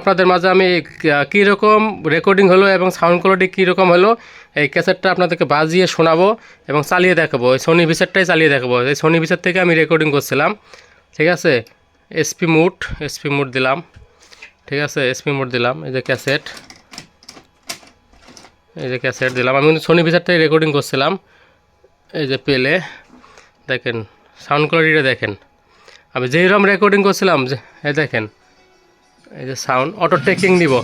আপনাদের মাঝে আমি কীরকম রেকর্ডিং হলো এবং সাউন্ড কোয়ালিটি কীরকম হলো, এই ক্যাসেটটা আপনাদেরকে বাজিয়ে শোনাবো এবং চালিয়ে দেখাবো। এই সোনি ভিসারটাই চালিয়ে দেখাবো। এই সোনি ভিসার থেকে আমি রেকর্ডিং করছিলাম। ঠিক আছে? এসপি মুড এসপি মুড দিলাম। ঠিক আছে? এসপি মুড দিলাম। এই যে ক্যাসেট এই যে ক্যাসেট দিলাম। আমি কিন্তু সোনি ভিসারটাই রেকর্ডিং করছিলাম। এই যে পেলে দেখেন সাউন্ড কোয়ালিটিটা দেখেন। আমি যেই রকম রেকর্ডিং করছিলাম, যে দেখেন। এই যে সাউন্ড অটো টেকিং নিব।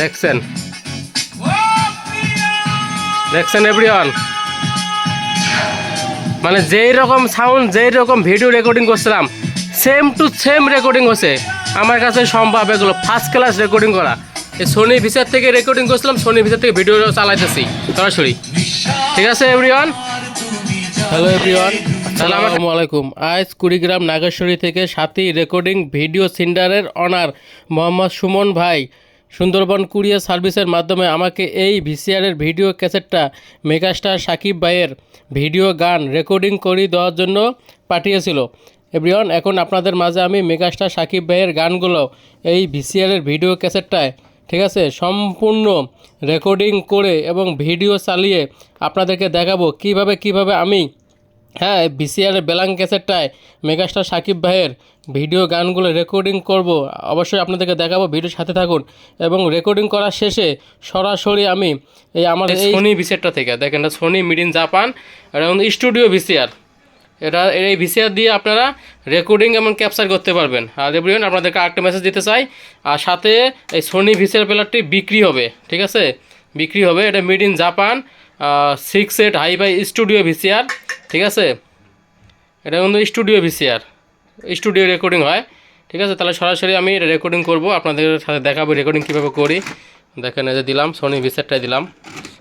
দেখছেন? দেখছেন এভরিওয়ান মানে যেই রকম সাউন্ড যেই রকম ভিডিও রেকর্ডিং করছিলাম সেম টু সেম রেকর্ডিং হচ্ছে। আমার কাছে সম্ভব এগুলো ফার্স্ট ক্লাস রেকর্ডিং করা। এই সোনি ভিসার থেকে রেকর্ডিং করছিলাম সোনি ভিসার থেকে ভিডিও চালাইতেছি, সরাসরি। ঠিক আছে এভরিওয়ান হ্যালো এভরিওয়ান আসসালামু আলাইকুম। আজ কুড়িগ্রাম নাগেশ্বরী থেকে সাথী রেকর্ডিং ভিডিও সিন্ডারের অনার মোহাম্মদ সুমন ভাই সুন্দরবন কুরিয়ার সার্ভিসের মাধ্যমে আমাকে এই ভিসিআরের ভিডিও ক্যাসেটটা মেগাস্টার সাকিব ভাইয়ের ভিডিও গান রেকর্ডিং করে দেওয়ার জন্য পাঠিয়েছিল। এভরিওয়ান এখন আপনাদের মাঝে আমি মেগাস্টার সাকিব ভাইয়ের গানগুলো এই ভিসিআরের ভিডিও ক্যাসেটটায় ঠিক আছে সম্পূর্ণ রেকর্ডিং করে এবং ভিডিও চালিয়ে আপনাদেরকে দেখাবো। কীভাবে কীভাবে আমি হ্যাঁ বিসিআর বেলাং ক্যাসেটটায় মেগাস্টার সাকিব ভাইয়ের ভিডিও গানগুলো রেকর্ডিং করব। অবশ্যই আপনাদেরকে দেখাবো ভিডিওর সাথে থাকুন। এবং রেকর্ডিং করার শেষে সরাসরি আমি এই আমার সোনি ভিসিআরটা থেকে। দেখেন এটা সোনি মিড ইন জাপান এটা স্টুডিও ভিসিআর। এটা এই ভিসিআর দিয়ে আপনারা রেকর্ডিং এবং ক্যাপচার করতে পারবেন। আর এভরিওয়ান আপনাদেরকে আরেকটা মেসেজ দিতে চাই। আর সাথে এই সোনি ভিসিআর প্লেয়ারটি বিক্রি হবে ঠিক আছে? বিক্রি হবে। এটা made in Japan six eight high by studio VCR. ঠিক আছে? এটা কিন্তু স্টুডিও ভিসিআর। স্টুডিও রেকর্ডিং হয়। ঠিক আছে? তাহলে সরাসরি আমি রেকর্ডিং করব। আপনাদের সাথে দেখাবো রেকর্ডিং কীভাবে করি। দেখেন, এই যে দিলাম সোনি ভিসিআরটাই দিলাম।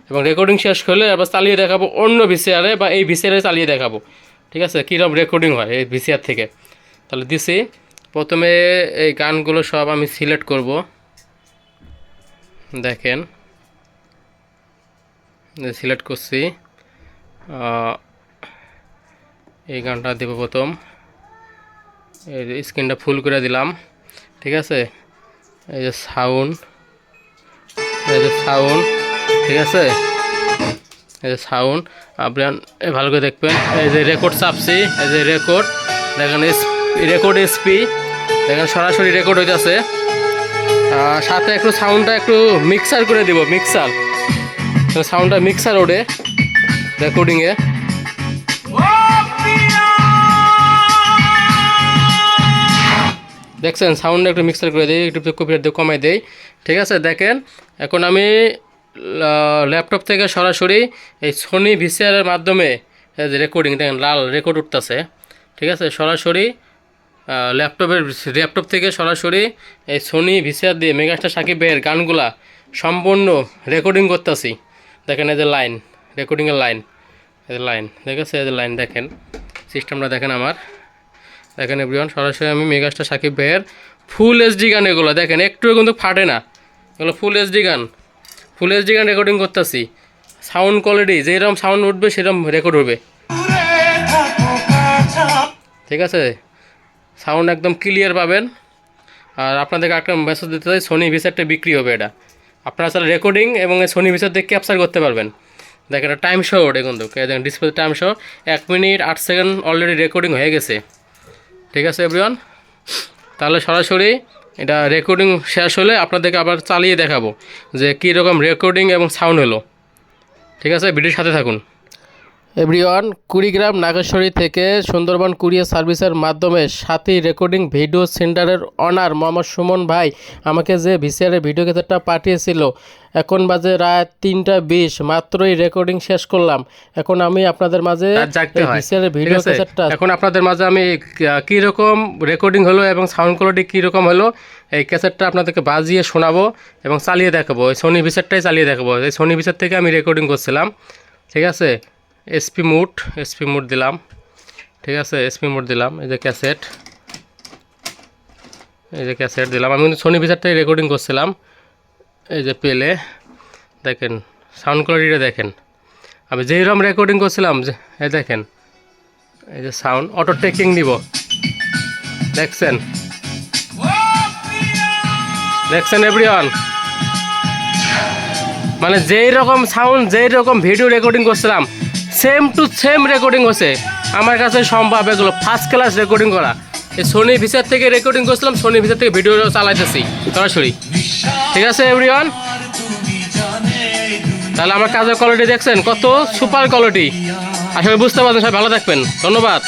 এবং রেকর্ডিং শেষ করলে আবার চালিয়ে দেখাবো অন্য ভিসিআরে বা এই ভিসিআরে চালিয়ে দেখাবো। ঠিক আছে? কীরকম রেকর্ডিং হয় এই ভিসিআর থেকে? তাহলে দিছি। প্রথমে এই গানগুলো সব আমি সিলেক্ট করব। দেখেন। সিলেক্ট করছি। এই গানটা দেবো প্রথম। এই স্ক্রিনটা ফুল করে দিলাম। ঠিক আছে? এই যে সাউন্ড। এই যে সাউন্ড। ঠিক আছে? এই যে সাউন্ড। আপনি ভালো করে দেখবেন। এই যে রেকর্ড চাপছি। এই যে রেকর্ড। দেখেন রেকর্ড এসপি। দেখেন সরাসরি রেকর্ড হইতেছে। সাথে একটু সাউন্ডটা একটু মিক্সার করে দিব, মিক্সার। সাউন্ডটা মিক্সার ওঠে রেকর্ডিংয়ে দেখছেন সাউন্ড একটু মিক্সার করে দিই, একটু কপিরাইট দিয়ে কমাই দেই। ঠিক আছে, দেখেন, এখন আমি ল্যাপটপ থেকে সরাসরি এই সোনি ভিসিআরের মাধ্যমে রেকর্ডিং দেখেন, লাল রেকর্ড উঠতেছে। ঠিক আছে, সরাসরি ল্যাপটপের ল্যাপটপ থেকে সরাসরি এই সোনি ভিসিআর দিয়ে মেগাস্টার সাকিব ভাইয়ের গানগুলা সম্পূর্ণ রেকর্ডিং করতেছি। দেখেন যে লাইন রেকর্ডিংয়ের লাইন যে লাইন ঠিক আছে যে লাইন দেখেন সিস্টেমটা দেখেন আমার। দেখেন এভরিওয়ান সরাসরি আমি মেগাস্টার সাকিব ভাইয়ের ফুল এইচডি গান এগুলো। দেখেন, একটুও কিন্তু ফাটে না। এগুলো ফুল এইচডি গান। ফুল এইচডি গান রেকর্ডিং করতেছি। সাউন্ড কোয়ালিটি যেরকম সাউন্ড উঠবে সেরকম রেকর্ড হবে। ঠিক আছে? সাউন্ড একদম ক্লিয়ার পাবেন। আর আপনাদেরকে একটা মেসেজ দিতে চাই সোনি ভিসারটা বিক্রি হবে এটা। আপনারা আসলে রেকর্ডিং এবং সোনি ভিসার দিয়ে ক্যাপচার করতে পারবেন। দেখেন টাইম শো ওঠে কিন্তু। দেখেন ডিসপ্লে টাইম শো এক মিনিট আট সেকেন্ড অলরেডি রেকর্ডিং হয়ে গেছে। ঠিক আছে এভরিওয়ান তাহলে সরাসরি এটা রেকর্ডিং শেষ হলে আপনাদেরকে আবার চালিয়ে দেখাবো যে কী রকম রেকর্ডিং এবং সাউন্ড হলো। ঠিক আছে ভিডিওর সাথে থাকুন। এভরিওয়ান কুড়িগ্রাম নাগেশ্বরী থেকে সুন্দরবন কুরিয়ার সার্ভিসের মাধ্যমে সাথী রেকর্ডিং ভিডিও সেন্টারের অনার মোহাম্মদ সুমন ভাই আমাকে যে ভিসিআরের ভিডিও ক্যাসেটটা পাঠিয়েছিল এখন বাজে রাত তিনটা বিশ মাত্রই রেকর্ডিং শেষ করলাম। এখন আমি আপনাদের মাঝে ভিসিআরের ভিডিও ক্যাসেটটা এখন আপনাদের মাঝে আমি কী রকম রেকর্ডিং হলো এবং সাউন্ড কোয়ালিটি কী রকম হলো এই ক্যাসেটটা আপনাদেরকে বাজিয়ে শোনাবো এবং চালিয়ে দেখাবো। এই সোনি ভিসারটাই চালিয়ে দেখাবো। এই সোনি ভিসার থেকে আমি রেকর্ডিং করছিলাম। ঠিক আছে? এসপি মুড এসপি মুড দিলাম। ঠিক আছে এসপি মুড দিলাম, এই যে ক্যাসেট। এই যে ক্যাসেট দিলাম। আমি কিন্তু সোনি ভিসারটাই রেকর্ডিং করছিলাম। এই যে পেলে দেখেন সাউন্ড কোয়ালিটিটা দেখেন। আমি যেই রকম রেকর্ডিং করছিলাম, যে, এই দেখেন, এই যে সাউন্ড অটো টেকিং নিব। দেখছেন? দেখছেন এভরিওয়ান মানে যেই রকম সাউন্ড যেই রকম ভিডিও রেকর্ডিং করছিলাম সেম টু সেম রেকর্ডিং হচ্ছে। আমার কাছে সম্ভব এগুলো। ফার্স্ট ক্লাস রেকর্ডিং করা। এই সোনি ভিসার থেকে রেকর্ডিং করছিলাম সোনি ভিসার থেকে ভিডিও চালাইতেছি। সরাসরি। ঠিক আছে এভরিওয়ান তাহলে আমার কাজের কোয়ালিটি দেখছেন? কত সুপার কোয়ালিটি আসলে বুঝতে পারছেন, সবাই ভালো থাকবেন। ধন্যবাদ।